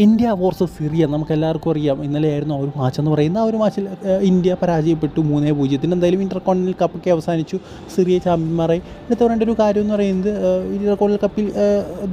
India versus Syria നമുക്കെല്ലാവർക്കും അറിയാം. ഇന്നലെയായിരുന്നു ആ ഒരു മാച്ച് എന്ന് പറയുന്ന ആ ഒരു മാച്ചിൽ ഇന്ത്യ പരാജയപ്പെട്ടു മൂന്നേ പൂജ്യത്തിന്. എന്തായാലും ഇന്റർ കോണ്ടിനൽ കപ്പൊക്കെ അവസാനിച്ചു. സിറിയ ചാമ്പ്യന്മാരായി. എടുത്ത് പറയേണ്ട ഒരു കാര്യം എന്ന് പറയുന്നത് ഇന്റർകോണ്ടിനൽ കപ്പിൽ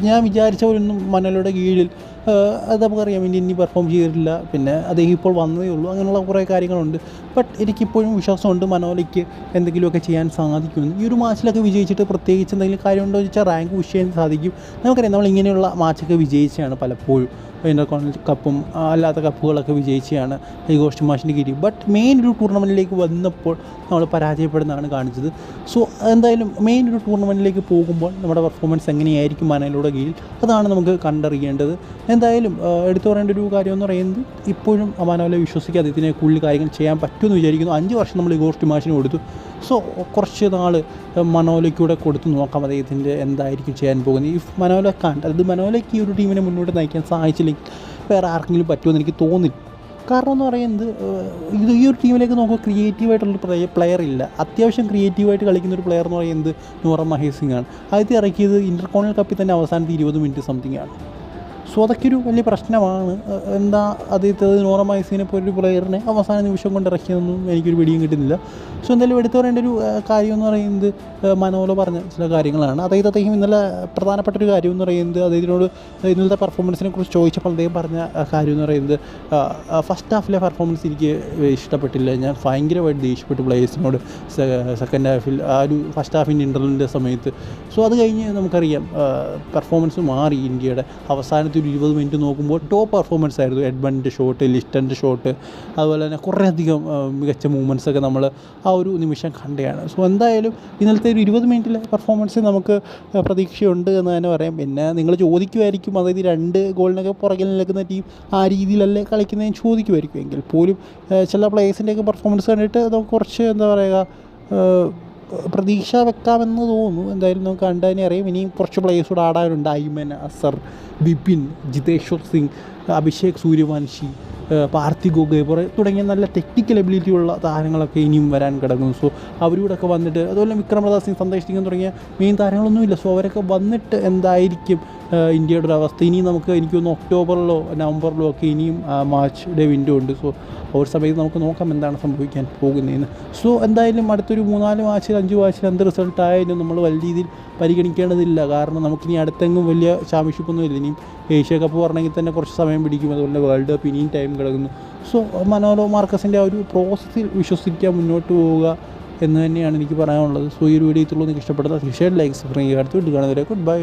ഞാൻ വിചാരിച്ച പോലൊന്നും മനോലയുടെ കീഴിൽ അത് നമുക്കറിയാം ഇന്ത്യ ഇനി പെർഫോം ചെയ്തിട്ടില്ല. പിന്നെ അദ്ദേഹം ഇപ്പോൾ വന്നതേ ഉള്ളൂ. അങ്ങനെയുള്ള കുറേ കാര്യങ്ങളുണ്ട്. ബട്ട് എനിക്കിപ്പോഴും വിശ്വാസമുണ്ട് മനോലയ്ക്ക് എന്തെങ്കിലുമൊക്കെ ചെയ്യാൻ സാധിക്കുമെന്ന്. ഈ ഒരു മാച്ചിലൊക്കെ വിജയിച്ചിട്ട് പ്രത്യേകിച്ച് എന്തെങ്കിലും കാര്യമുണ്ടോ എന്ന് വെച്ചാൽ റാങ്ക് പുഷ് ചെയ്യാൻ സാധിക്കും. നമുക്കറിയാം നമ്മൾ ഇങ്ങനെയുള്ള മാച്ചൊക്കെ വിജയിച്ചാണ് പലപ്പോഴും. ഇന്റർ കോണ്ടിനൽ കപ്പും അല്ലാത്ത കപ്പുകളൊക്കെ വിജയിച്ചാണ് ഈ ഗോഷ്ടി മാഷിന്റെ കീഴിൽ ബട്ട് മെയിൻ ഒരു ടൂർണമെന്റിലേക്ക് വന്നപ്പോൾ നമ്മൾ പരാജയപ്പെടുന്നതാണ് കാണിച്ചത്. സോ എന്തായാലും മെയിൻ ഒരു ടൂർണമെന്റിലേക്ക് പോകുമ്പോൾ നമ്മുടെ പെർഫോമൻസ് എങ്ങനെയായിരിക്കും മനയിലൂടെ കീഴിൽ? അതാണ് നമുക്ക് കണ്ടറിയേണ്ടത്. എന്തായാലും എടുത്തു പറയേണ്ട ഒരു കാര്യം എന്ന് പറയുന്നത് ഇപ്പോഴും അമാനവലെ വിശ്വസിക്കാതെ ഇതിനെ കൂടുതൽ കാര്യങ്ങൾ ചെയ്യാൻ പറ്റുമെന്ന് വിചാരിക്കുന്നു. അഞ്ച് വർഷം നമ്മൾ ഈ ഗോസ്റ്റ് മാഷിന് കൊടുത്തു. സോ കുറച്ച് നാൾ മനോലയ്ക്കൂടെ കൊടുത്ത് നോക്കാം അദ്ദേഹത്തിന്റെ എന്തായിരിക്കും ചെയ്യാൻ പോകുന്നത്. ഇഫ് മനോല കണ്ട് അതായത് മനോലയ്ക്ക് ഈ ഒരു ടീമിനെ മുന്നോട്ട് നയിക്കാൻ സാധിച്ചില്ലെങ്കിൽ വേറെ ആർക്കെങ്കിലും പറ്റുമെന്ന് എനിക്ക് തോന്നില്ല. കാരണം എന്ന് പറയുന്നത് ഇത് ഈ ഒരു ടീമിലേക്ക് നോക്കുമ്പോൾ ക്രിയേറ്റീവായിട്ടുള്ള പ്ലെയർ ഇല്ല. അത്യാവശ്യം ക്രിയേറ്റീവായിട്ട് കളിക്കുന്ന ഒരു പ്ലെയർ എന്ന് പറയുന്നത് നൂറ മഹേഷ് സിംഗ് ആണ്. ആദ്യത്തെ ഇറക്കിയത് ഇന്റർകോണൽ കപ്പിൽ തന്നെ അവസാനത്തെ ഇരുപത് മിനിറ്റ് സംതിങ് ആണ്. സോ അതൊക്കെ ഒരു വലിയ പ്രശ്നമാണ്. എന്താ ആദ്യത്തെ നോറ മൈസീനെ പോലെ ഒരു പ്ലെയറിനെ അവസാന നിമിഷം കൊണ്ട് ഇറക്കിയതൊന്നും എനിക്കൊരു പിടിയും കിട്ടുന്നില്ല. സോ എന്തായാലും എടുത്തു പറയേണ്ട ഒരു കാര്യം എന്ന് പറയുന്നത് മനോല പറഞ്ഞ ചില കാര്യങ്ങളാണ്. അതായത് അദ്ദേഹം ഇന്നലെ പ്രധാനപ്പെട്ട ഒരു കാര്യം എന്ന് പറയുന്നത് അദ്ദേഹത്തിനോട് ഇന്നലത്തെ പെർഫോമൻസിനെ കുറിച്ച് ചോദിച്ചപ്പോൾ അദ്ദേഹം പറഞ്ഞ കാര്യം എന്ന് പറയുന്നത് ഫസ്റ്റ് ഹാഫിലെ പെർഫോമൻസ് എനിക്ക് ഇഷ്ടപ്പെട്ടില്ല. ഞാൻ ഭയങ്കരമായിട്ട് ദേഷ്യപ്പെട്ടു പ്ലേയേഴ്സിനോട് സെക്കൻഡ് ഹാഫിൽ ആ ഒരു ഫസ്റ്റ് ഹാഫിന്റെ ഇന്റർവലിന്റെ സമയത്ത്. സോ അത് കഴിഞ്ഞ് നമുക്കറിയാം പെർഫോമൻസ് മാറി ഇന്ത്യയുടെ അവസാനത്തെ ഒരു ഇരുപത് മിനിറ്റ് നോക്കുമ്പോൾ ടോപ്പ് പെർഫോമൻസ് ആയിരുന്നു. എഡ്മണ്ടിന്റെ ഷോട്ട് ലിസ്റ്റന്റെ ഷോട്ട് അതുപോലെ തന്നെ കുറേയധികം മികച്ച മൂവ്മെന്റ്സ് ഒക്കെ നമ്മൾ ആ ഒരു നിമിഷം കണ്ടെയാണ് സോ എന്തായാലും ഇന്നലത്തെ ഒരു ഇരുപത് മിനിറ്റിലെ പെർഫോമൻസ് നമുക്ക് പ്രതീക്ഷയുണ്ട് എന്ന് തന്നെ പറയാം. പിന്നെ നിങ്ങൾ ചോദിക്കുമായിരിക്കും. അതായത് രണ്ട് ഗോളിനൊക്കെ പുറകിൽ നിൽക്കുന്ന ടീം ആ രീതിയിലല്ലേ കളിക്കുന്നതെന്ന് ചോദിക്കുമായിരിക്കും. എങ്കിൽ പോലും ചില പ്ലേയേഴ്സിന്റെയൊക്കെ പെർഫോമൻസ് കണ്ടിട്ട് നമുക്ക് കുറച്ച് എന്താ പറയുക പ്രതീക്ഷ വെക്കാമെന്ന് തോന്നുന്നു. എന്തായാലും നമുക്ക് കണ്ടു തന്നെ അറിയാം. ഇനിയും കുറച്ച് പ്ലേയേഴ്സ് കൂടെ ആടാനുണ്ട് ഐമൻ അസർ ബിപിൻ ജിതേശ്വർ സിംഗ്. അഭിഷേക് സൂര്യവംശി പാർത്ഥിക് ഗോഗെ തുടങ്ങിയ നല്ല ടെക്നിക്കൽ എബിലിറ്റി ഉള്ള താരങ്ങളൊക്കെ ഇനിയും വരാൻ കിടക്കുന്നു. സോ അവരൂടൊക്കെ വന്നിട്ട് അതുപോലെ വിക്രമദാസ് സിംഗ് സന്ദേശ് സിംഗ് തുടങ്ങിയ മെയിൻ താരങ്ങളൊന്നുമില്ല. സോ അവരൊക്കെ വന്നിട്ട് എന്തായിരിക്കും ഇന്ത്യയുടെ ഒരു അവസ്ഥ? ഇനിയും നമുക്ക് എനിക്ക് തോന്നുന്നു ഒക്ടോബറിലോ നവംബറിലോ ഒക്കെ ഇനിയും മാർച്ച് ഡേ വിൻഡോ ഉണ്ട്. സോ ഒരു സമയത്ത് നമുക്ക് നോക്കാം എന്താണ് സംഭവിക്കാൻ പോകുന്നതെന്ന്. സോ എന്തായാലും അടുത്തൊരു മൂന്നാൽ മാച്ചിൽ അഞ്ച് മാച്ചിൽ എന്ത് റിസൾട്ട് ആയാലും നമ്മൾ വലിയ രീതിയിൽ പരിഗണിക്കേണ്ടതില്ല. കാരണം നമുക്കിനി അടുത്തെങ്ങും വലിയ ചാമ്പ്യൻഷിപ്പൊന്നും ഇല്ല. ഇനിയും ഏഷ്യ കപ്പ് പറഞ്ഞെങ്കിൽ തന്നെ കുറച്ച് സമയം പിടിക്കും. അതുപോലെ വേൾഡ് കപ്പ് ഇനിയും ടൈം കിടക്കുന്നു. സോ മനോരോ മാർക്കസിന്റെ ആ ഒരു പ്രോസസ്സിൽ വിശ്വസിക്കാൻ മുന്നോട്ട് പോവുക എന്ന് തന്നെയാണ് എനിക്ക് പറയാനുള്ളത്. സോ ഈ ഒരു വീഡിയോ ഇത്രയും നിങ്ങൾക്ക് ഇഷ്ടപ്പെടുന്ന തീർച്ചയായിട്ടും ലൈക്ക് സബ്സ്ക്രൈബ് അടുത്ത വീട്ടിൽ കാണുന്നവരെ ഗുഡ് ബൈ